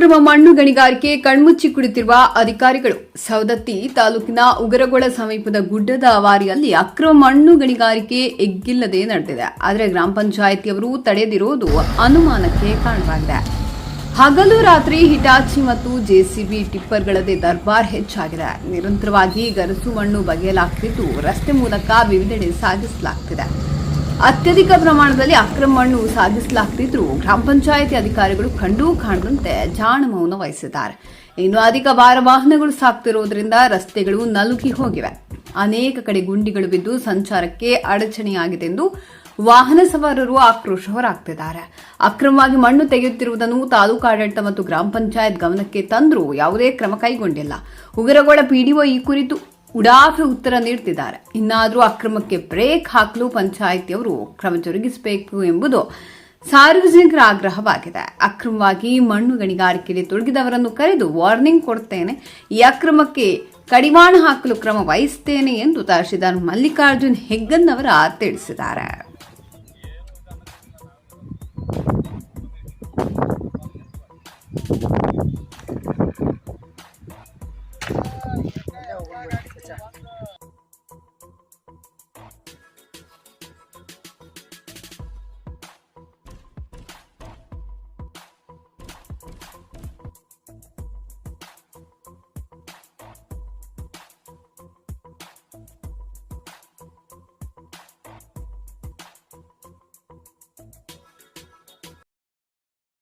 ಅಕ್ರಮ ಮಣ್ಣು ಗಣಿಗಾರಿಕೆ ಕಣ್ಮುಚ್ಚಿ ಕುಳಿತಿರುವ ಅಧಿಕಾರಿಗಳು. ಸವದತ್ತಿ ತಾಲೂಕಿನ ಉಗರಗೊಳ ಸಮೀಪದ ಗುಡ್ಡದ ಅವಾರಿಯಲ್ಲಿ ಅಕ್ರಮ ಮಣ್ಣು ಗಣಿಗಾರಿಕೆ ಎಗ್ಗಿಲ್ಲದೆ ನಡೆದಿದೆ. ಆದರೆ ಗ್ರಾಮ ಪಂಚಾಯಿತಿಯವರು ತಡೆದಿರೋದು ಅನುಮಾನಕ್ಕೆ ಕಾರಣವಾಗಿದೆ. ಹಗಲು ರಾತ್ರಿ ಹಿಟಾಚಿ ಮತ್ತು ಜೆಸಿಬಿ ಟಿಪ್ಪರ್ಗಳದೇ ದರ್ಬಾರ್ ಹೆಚ್ಚಾಗಿದೆ. ನಿರಂತರವಾಗಿ ಗರಸು ಮಣ್ಣು ಬಗೆಯಲಾಗ್ತಿದ್ದು, ರಸ್ತೆ ಮೂಲಕ ವಿವಿಧೆಡೆ ಸಾಗಿಸಲಾಗ್ತಿದೆ. ಅತ್ಯಧಿಕ ಪ್ರಮಾಣದಲ್ಲಿ ಅಕ್ರಮ ಮಣ್ಣು ಸಾಗಿಸಲಾಗ್ತಿದ್ರು. ಗ್ರಾಮ ಪಂಚಾಯಿತಿ ಅಧಿಕಾರಿಗಳು ಕಂಡೂ ಕಾಣದಂತೆ ಜಾಣ ಮೌನ ವಹಿಸಿದ್ದಾರೆ. ಇನ್ನು ಅಧಿಕ ಭಾರ ವಾಹನಗಳು ಸಾಕ್ತಿರೋದ್ರಿಂದ ರಸ್ತೆಗಳು ನಲುಗಿ ಹೋಗಿವೆ. ಅನೇಕ ಕಡೆ ಗುಂಡಿಗಳು ಬಿದ್ದು ಸಂಚಾರಕ್ಕೆ ಅಡಚಣೆಯಾಗಿದೆ ಎಂದು ವಾಹನ ಸವಾರರು ಆಕ್ರೋಶ ಹೊರಾಗ್ತಿದ್ದಾರೆ ಅಕ್ರಮವಾಗಿ ಮಣ್ಣು ತೆಗೆಯುತ್ತಿರುವುದನ್ನು ತಾಲೂಕು ಆಡಳಿತ ಮತ್ತು ಗ್ರಾಮ ಪಂಚಾಯತ್ ಗಮನಕ್ಕೆ ತಂದರೂ ಯಾವುದೇ ಕ್ರಮ ಕೈಗೊಂಡಿಲ್ಲ. ಉಗರಗೋಡ ಪಿಡಿಒ ಈ ಕುರಿತು ಉಡಾಫೆ ಉತ್ತರ ನೀಡ್ತಿದ್ದಾರೆ. ಇನ್ನಾದರೂ ಅಕ್ರಮಕ್ಕೆ ಬ್ರೇಕ್ ಹಾಕಲು ಪಂಚಾಯಿತಿಯವರು. ಕ್ರಮ ಜರುಗಿಸಬೇಕು ಎಂಬುದು ಸಾರ್ವಜನಿಕರ ಆಗ್ರಹವಾಗಿದೆ. ಅಕ್ರಮವಾಗಿ ಮಣ್ಣು ಗಣಿಗಾರಿಕೆಯಲ್ಲಿ ತೊಡಗಿದವರನ್ನು ಕರೆದು ವಾರ್ನಿಂಗ್ ಕೊಡ್ತೇನೆ. ಈ ಅಕ್ರಮಕ್ಕೆ ಕಡಿವಾಣ ಹಾಕಲು ಕ್ರಮ ವಹಿಸುತ್ತೇನೆ ಎಂದು ತಹಶೀಲ್ದಾರ್ ಮಲ್ಲಿಕಾರ್ಜುನ್ ಹೆಗ್ಗನ್ನವರ ತಿಳಿಸಿದ್ದಾರೆ. casa.